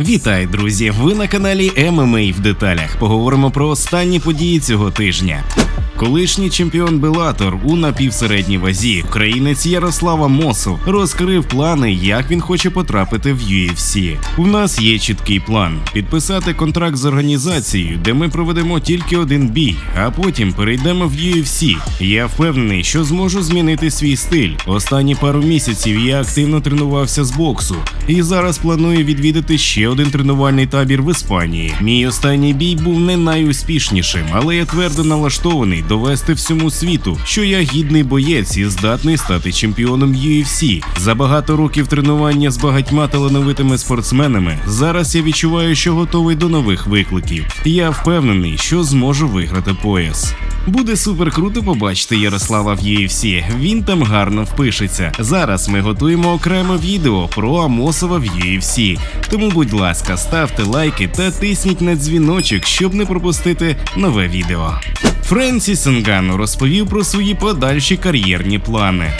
Вітаю, друзі! Ви на каналі MMA в деталях. Поговоримо про останні події цього тижня. Колишній чемпіон Белатор у напівсередній вазі, українець Ярослава Мосов, розкрив плани, як він хоче потрапити в UFC. У нас є чіткий план: підписати контракт з організацією, де ми проведемо тільки один бій, а потім перейдемо в UFC. Я впевнений, що зможу змінити свій стиль. Останні пару місяців я активно тренувався з боксу, і зараз планую відвідати ще один тренувальний табір в Іспанії. Мій останній бій був не найуспішнішим, але я твердо налаштований довести всьому світу, що я гідний боєць і здатний стати чемпіоном UFC. За багато років тренування з багатьма талановитими спортсменами. Зараз я відчуваю, що готовий до нових викликів. Я впевнений, що зможу виграти пояс. Буде супер круто побачити Ярослава в UFC. Він там гарно впишеться. Зараз ми готуємо окреме відео про Амосова в UFC. Тому, будь ласка, ставте лайки та тисніть на дзвіночок, щоб не пропустити нове відео. Френсіс Нгану розповів про свої подальші кар'єрні плани.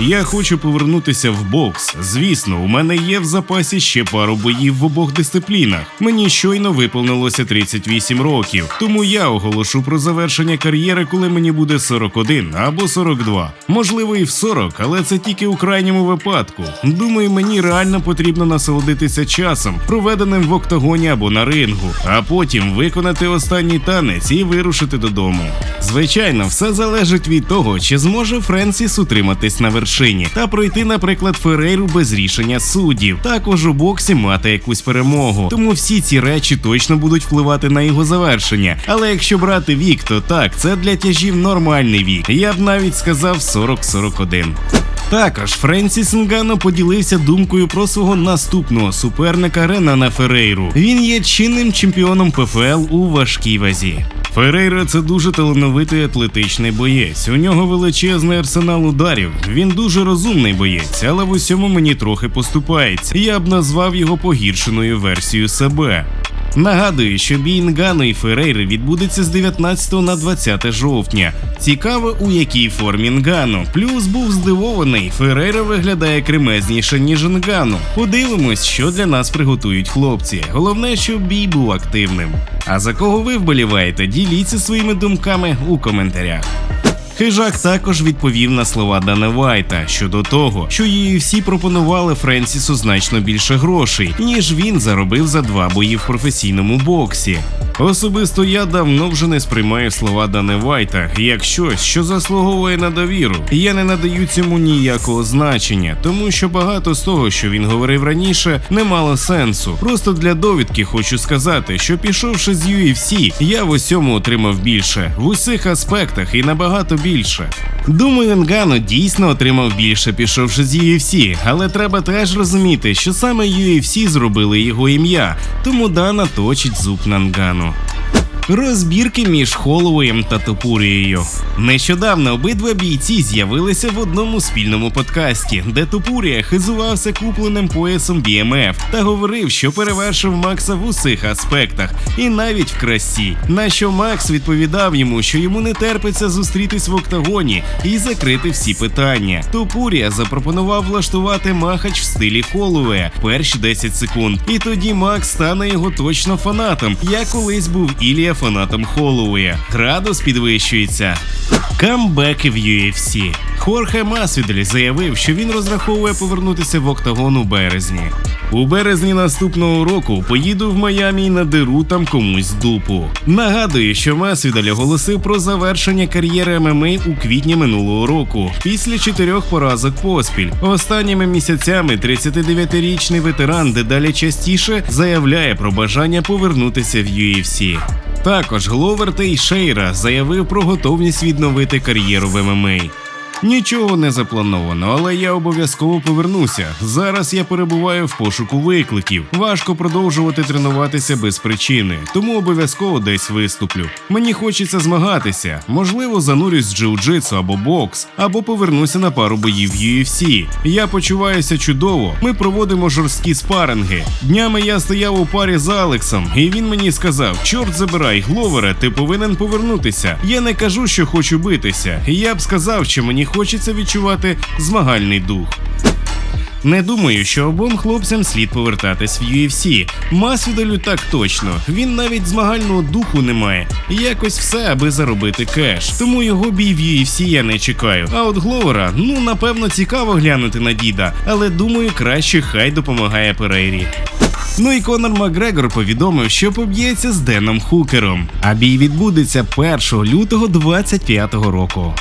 Я хочу повернутися в бокс. Звісно, у мене є в запасі ще пару боїв в обох дисциплінах. Мені щойно виповнилося 38 років, тому я оголошу про завершення кар'єри, коли мені буде 41 або 42. Можливо, і в 40, але це тільки у крайньому випадку. Думаю, мені реально потрібно насолодитися часом, проведеним в октагоні або на рингу, а потім виконати останній танець і вирушити додому. Звичайно, все залежить від того, чи зможе Френсіс утриматись на вершині та пройти, наприклад, Ферейру без рішення суддів, також у боксі мати якусь перемогу. Тому всі ці речі точно будуть впливати на його завершення. Але якщо брати вік, то так, це для тяжів нормальний вік. Я б навіть сказав 40-41. Також Френсіс Нгану поділився думкою про свого наступного суперника Ренана Ферейру. Він є чинним чемпіоном ПФЛ у важкій вазі. Ферейра це дуже талановитий атлетичний боєць. У нього величезний арсенал ударів. Він дуже розумний боєць, але в усьому мені трохи поступається. Я б назвав його погіршеною версією себе. Нагадую, що бій Нгану і Ферейри відбудеться з 19 на 20 жовтня. Цікаво, у якій формі Нгану. Плюс був здивований. Ферейра виглядає кремезніше, ніж Нгану. Подивимось, що для нас приготують хлопці. Головне, щоб бій був активним. А за кого ви вболіваєте? Діліться своїми думками у коментарях. Хижак також відповів на слова Дана Вайта щодо того, що її всі пропонували Френсісу значно більше грошей, ніж він заробив за два бої в професійному боксі. Особисто я давно вже не сприймаю слова Дане Вайта як щось, що заслуговує на довіру. Я не надаю цьому ніякого значення, тому що багато з того, що він говорив раніше, не мало сенсу. Просто для довідки хочу сказати, що пішовши з UFC, я в усьому отримав більше в усіх аспектах і набагато більше. Думаю, Нгану дійсно отримав більше, пішовши з UFC, але треба теж розуміти, що саме UFC зробили його ім'я, тому Дана точить зуб на Нгану. Розбірки між Холлоуєм та Топурією. Нещодавно обидва бійці з'явилися в одному спільному подкасті, де Топурія хизувався купленим поясом BMF та говорив, що перевершив Макса в усіх аспектах, і навіть в красі. На що Макс відповідав йому, що йому не терпиться зустрітись в октагоні і закрити всі питання. Топурія запропонував влаштувати махач в стилі Холлоуея перші 10 секунд, і тоді Макс стане його точно фанатом. Я колись був Ілія фанатом Холлоуея. Градус підвищується. Камбеки в UFC. Хорхе Масвідель заявив, що він розраховує повернутися в октагон у березні. У березні наступного року поїду в Майамі і надеру там комусь дупу. Нагадую, що Масвідель оголосив про завершення кар'єри ММА у квітні минулого року, після чотирьох поразок поспіль. Останніми місяцями 39-річний ветеран дедалі частіше заявляє про бажання повернутися в UFC. Також Гловер Тейшейра заявив про готовність відновити кар'єру в ММА. Нічого не заплановано, але я обов'язково повернуся. Зараз я перебуваю в пошуку викликів. Важко продовжувати тренуватися без причини, тому обов'язково десь виступлю. Мені хочеться змагатися. Можливо, занурюсь в джиу-джитсу або бокс, або повернуся на пару боїв UFC. Я почуваюся чудово. Ми проводимо жорсткі спаринги. Днями я стояв у парі з Алексом, і він мені сказав: чорт забирай, Гловере, ти повинен повернутися. Я не кажу, що хочу битися. Я б сказав, що мені хочеться відчувати змагальний дух. Не думаю, що обом хлопцям слід повертатись в UFC. Масвідалю так точно. Він навіть змагального духу не має. Якось все, аби заробити кеш. Тому його бій в UFC я не чекаю. А от Гловера, ну напевно, цікаво глянути на діда, але думаю, краще хай допомагає Перейрі. Ну і Конор Макгрегор повідомив, що поб'ється з Деном Хукером. А бій відбудеться 1 лютого 25-го року.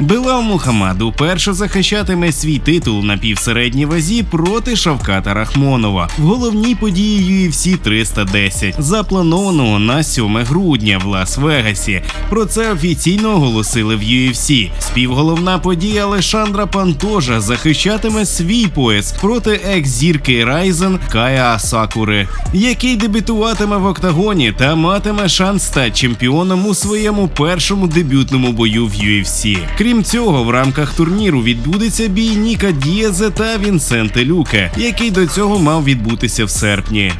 Белал Мухаммад уперше захищатиме свій титул на півсередній вазі проти Шавката Рахмонова в головній події UFC 310, запланованого на 7 грудня в Лас-Вегасі. Про це офіційно оголосили в UFC. Співголовна подія Алешандра Пантожа захищатиме свій пояс проти екс-зірки Райзен Кая Асакури, який дебютуватиме в октагоні та матиме шанс стати чемпіоном у своєму першому дебютному бою в UFC. Крім цього, в рамках турніру відбудеться бій Ніка Дієзе та Вінсенте Люке, який до цього мав відбутися в серпні.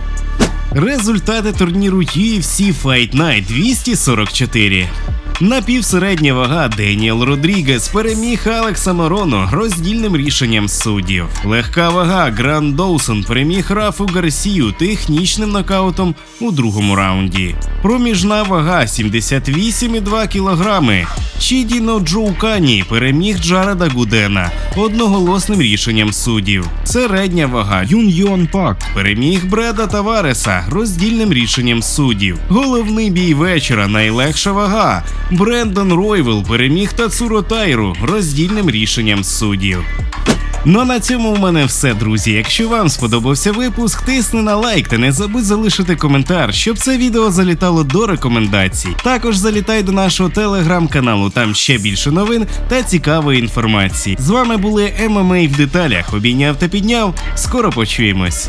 Результати турніру UFC Fight Night 244. Напівсередня вага Деніел Родрігес переміг Алекса Мороно роздільним рішенням суддів. Легка вага Гран Доусон переміг Рафу Гарсію технічним нокаутом у другому раунді. Проміжна вага 78,2 кілограми. Чідіно Джоукані переміг Джареда Гудена одноголосним рішенням суддів. Середня вага Юн Йон Пак переміг Бреда Тавареса роздільним рішенням суддів. Головний бій вечора найлегша вага. Брендон Ройвел переміг Тацуро Тайру роздільним рішенням суддів. Ну а на цьому в мене все, друзі. Якщо вам сподобався випуск, тисни на лайк та не забудь залишити коментар, щоб це відео залітало до рекомендацій. Також залітай до нашого телеграм-каналу, там ще більше новин та цікавої інформації. З вами були ММА в деталях. Обійняв та підняв. Скоро почуємось.